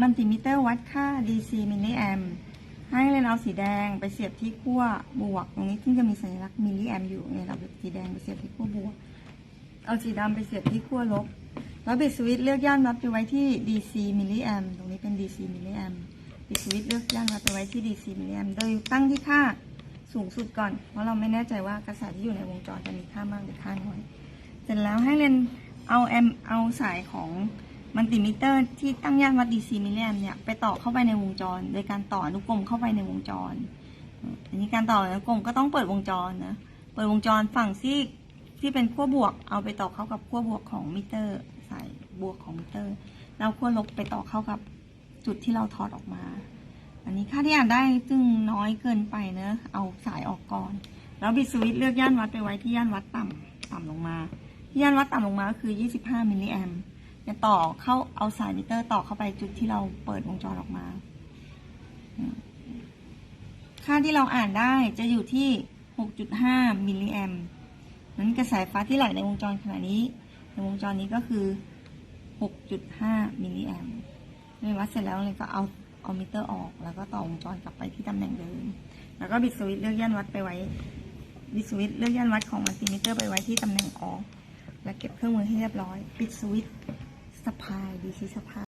มัลติมิเตอร์วัดค่า DC มิลลิแอมให้เลนเอาสีแดงไปเสียบที่ขั้วบวก ตรงนี้ซึ่งจะมีสัญลักษณ์มิลลิแอมอยู่เนี่ยเราสีแดงไปเสียบที่ขั้วบวก เอาสีดำไปเสียบที่ขั้วลบ แล้วบิดสวิตช์เลือกย่านวัดไปไว้ที่ DC มิลลิแอมตรงนี้เป็น DC มิลลิแอมบิดสวิตช์เลือกย่านวัดไปไว้ที่ DC มิลลิแอมโดยตั้งที่ค่าสูงสุดก่อน เพราะเราไม่แน่ใจว่ากระแสที่อยู่ในวงจรจะมีค่ามากหรือค่าน้อย เสร็จแล้วให้เลนเอาแอมเอาสายของ มัลติมิเตอร์ที่ตั้งย่านวัด DC มิลลิแอมเนี่ยไปต่อเข้าไปในวงจร โดยการต่ออนุกรมเข้าไปในวงจรอันนี้การต่ออนุกรมก็ต้องเปิดวงจรนะเปิดวงจรฝั่งที่ที่เป็นขั้วบวก เอาไปต่อเข้ากับขั้วบวกของมิเตอร์สายบวกของมิเตอร์ แล้วขั้วลบไปต่อเข้ากับจุดที่เราถอดออกมา อันนี้ค่าที่อ่านได้ซึ่งน้อยเกินไปเนะเอาสายออกก่อน แล้วบิดสวิตช์เลือกย่านวัดไปไว้ที่ย่านวัดต่ำต่ำลงมา ย่านวัดต่ำลงมาก็คือ 25มิลลิแอม จะต่อเข้าเอาสายมิเตอร์ต่อเข้าไปจุดที่เราเปิดวงจรออกมา ค่าที่เราอ่านได้จะอยู่ที่ 6.5 มิลลิแอมนั้นกระแสไฟฟ้าที่ไหลในวงจรขณะนี้ ในวงจรนี้ก็คือ 6.5 มิลลิแอมเมื่อวัดเสร็จแล้วเลยก็เอาเอามิเตอร์ออก แล้วก็ต่อวงจรกลับไปที่ตำแหน่งเดิม แล้วก็บิดสวิตช์เลือกย่านวัดไปไว้บิดสวิตช์เลือกย่านวัดของมัลติมิเตอร์ไปไว้ที่ตำแหน่งออฟและเก็บเครื่องมือให้เรียบร้อย ปิดสวิตช์ สะพายดีชีสะพาย